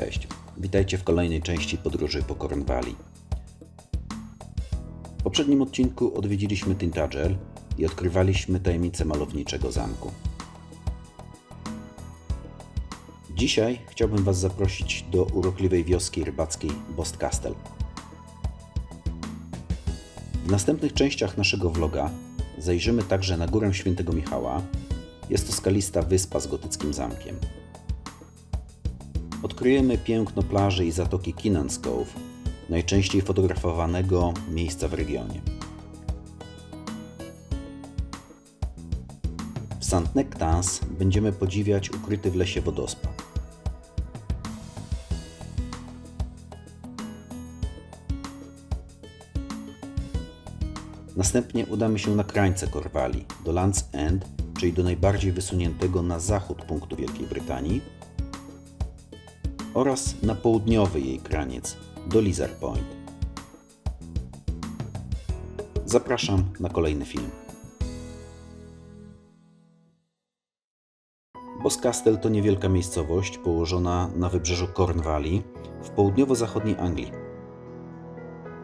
Cześć, witajcie w kolejnej części podróży po Corn. W poprzednim odcinku odwiedziliśmy Tintagel i odkrywaliśmy tajemnicę malowniczego zamku. Dzisiaj chciałbym Was zaprosić do urokliwej wioski rybackiej Bostcastle. W następnych częściach naszego vloga zajrzymy także na górę Świętego Michała. Jest to skalista wyspa z gotyckim zamkiem. Odkryjemy piękno plaży i zatoki Kinans Cove, najczęściej fotografowanego miejsca w regionie. W St. Nectans będziemy podziwiać ukryty w lesie wodospad. Następnie udamy się na krańce Korwali, do Land's End, czyli do najbardziej wysuniętego na zachód punktu Wielkiej Brytanii, oraz na południowy jej kraniec, do Lizard Point. Zapraszam na kolejny film. Boscastle to niewielka miejscowość położona na wybrzeżu Corn Valley w południowo-zachodniej Anglii.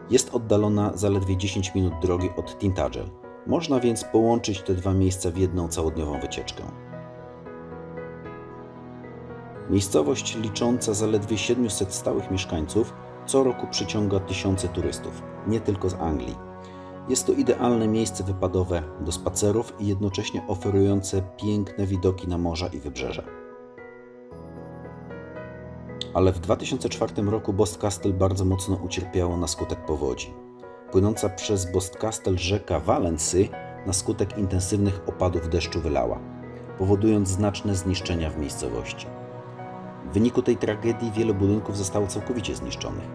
Jest oddalona zaledwie 10 minut drogi od Tintagel. Można więc połączyć te dwa miejsca w jedną całodniową wycieczkę. Miejscowość licząca zaledwie 700 stałych mieszkańców co roku przyciąga tysiące turystów, nie tylko z Anglii. Jest to idealne miejsce wypadowe do spacerów i jednocześnie oferujące piękne widoki na morza i wybrzeże. Ale w 2004 roku Bostcastle bardzo mocno ucierpiało na skutek powodzi. Płynąca przez Bostcastle rzeka Valency na skutek intensywnych opadów deszczu wylała, powodując znaczne zniszczenia w miejscowości. W wyniku tej tragedii wiele budynków zostało całkowicie zniszczonych.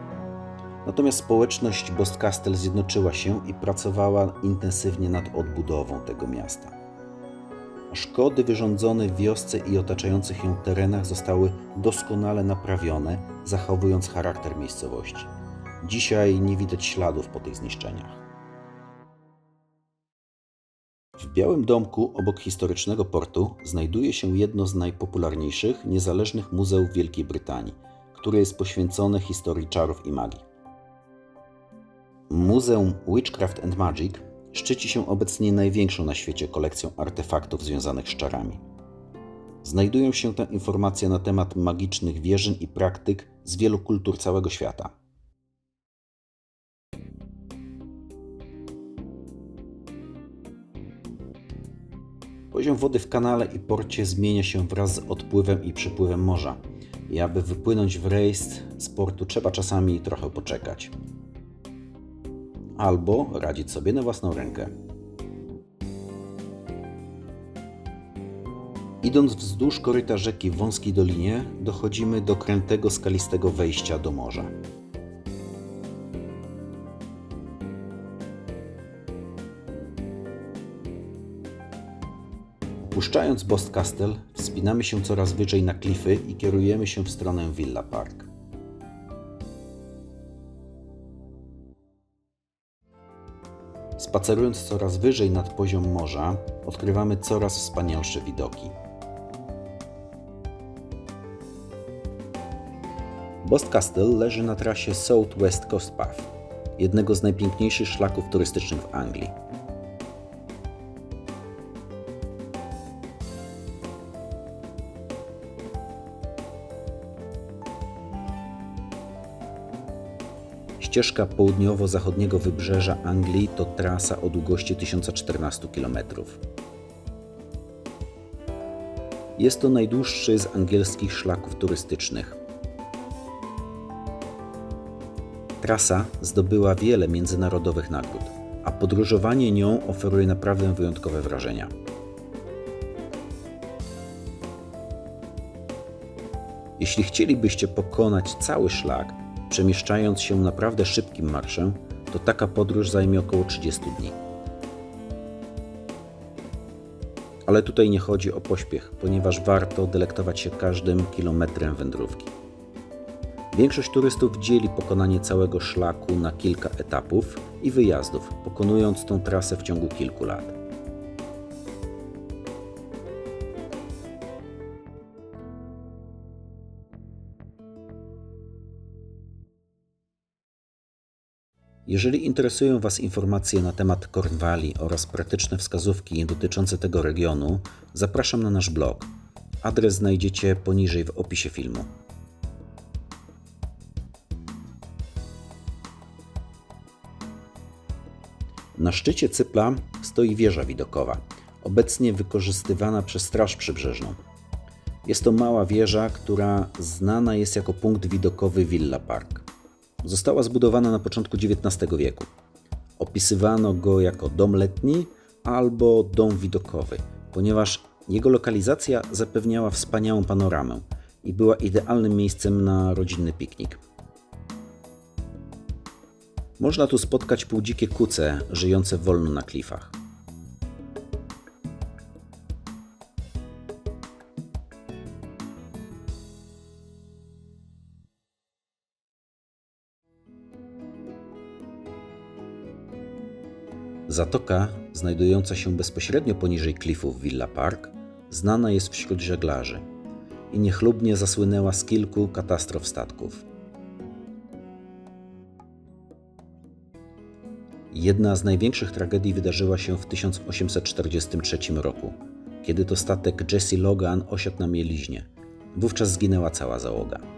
Natomiast społeczność Bostcastle zjednoczyła się i pracowała intensywnie nad odbudową tego miasta. Szkody wyrządzone w wiosce i otaczających ją terenach zostały doskonale naprawione, zachowując charakter miejscowości. Dzisiaj nie widać śladów po tych zniszczeniach. W Białym Domku, obok historycznego portu, znajduje się jedno z najpopularniejszych niezależnych muzeów Wielkiej Brytanii, które jest poświęcone historii czarów i magii. Muzeum Witchcraft and Magic szczyci się obecnie największą na świecie kolekcją artefaktów związanych z czarami. Znajdują się tam informacje na temat magicznych wierzeń i praktyk z wielu kultur całego świata. Poziom wody w kanale i porcie zmienia się wraz z odpływem i przypływem morza. I aby wypłynąć w rejestr z portu trzeba czasami trochę poczekać. Albo radzić sobie na własną rękę. Idąc wzdłuż koryta rzeki w wąskiej dolinie, dochodzimy do krętego skalistego wejścia do morza. Opuszczając Bostcastle, wspinamy się coraz wyżej na klify i kierujemy się w stronę Villa Park. Spacerując coraz wyżej nad poziom morza, odkrywamy coraz wspanialsze widoki. Bostcastle leży na trasie South West Coast Path, jednego z najpiękniejszych szlaków turystycznych w Anglii. Ścieżka południowo-zachodniego wybrzeża Anglii to trasa o długości 1014 km. Jest to najdłuższy z angielskich szlaków turystycznych. Trasa zdobyła wiele międzynarodowych nagród, a podróżowanie nią oferuje naprawdę wyjątkowe wrażenia. Jeśli chcielibyście pokonać cały szlak, Przemieszczając się naprawdę szybkim marszem, to taka podróż zajmie około 30 dni. Ale tutaj nie chodzi o pośpiech, ponieważ warto delektować się każdym kilometrem wędrówki. Większość turystów dzieli pokonanie całego szlaku na kilka etapów i wyjazdów, pokonując tą trasę w ciągu kilku lat. Jeżeli interesują Was informacje na temat Cornwalli oraz praktyczne wskazówki dotyczące tego regionu, zapraszam na nasz blog. Adres znajdziecie poniżej w opisie filmu. Na szczycie Cypla stoi wieża widokowa, obecnie wykorzystywana przez Straż Przybrzeżną. Jest to mała wieża, która znana jest jako punkt widokowy Villa Park. Została zbudowana na początku XIX wieku. Opisywano go jako dom letni albo dom widokowy, ponieważ jego lokalizacja zapewniała wspaniałą panoramę i była idealnym miejscem na rodzinny piknik. Można tu spotkać półdzikie kuce żyjące wolno na klifach. Zatoka, znajdująca się bezpośrednio poniżej klifów Villa Park, znana jest wśród żeglarzy i niechlubnie zasłynęła z kilku katastrof statków. Jedna z największych tragedii wydarzyła się w 1843 roku, kiedy to statek Jesse Logan osiadł na mieliźnie. Wówczas zginęła cała załoga.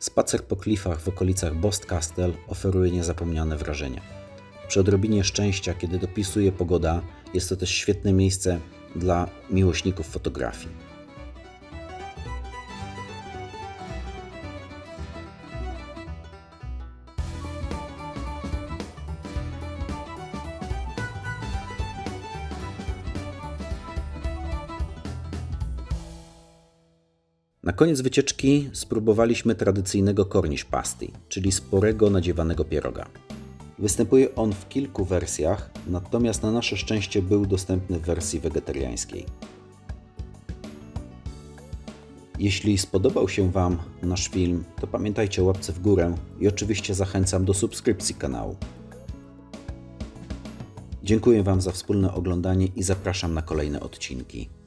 Spacer po klifach w okolicach Boscastle oferuje niezapomniane wrażenia. Przy odrobinie szczęścia, kiedy dopisuje pogoda, jest to też świetne miejsce dla miłośników fotografii. Na koniec wycieczki spróbowaliśmy tradycyjnego cornish pasty, czyli sporego nadziewanego pieroga. Występuje on w kilku wersjach, natomiast na nasze szczęście był dostępny w wersji wegetariańskiej. Jeśli spodobał się Wam nasz film, to pamiętajcie o łapce w górę i oczywiście zachęcam do subskrypcji kanału. Dziękuję Wam za wspólne oglądanie i zapraszam na kolejne odcinki.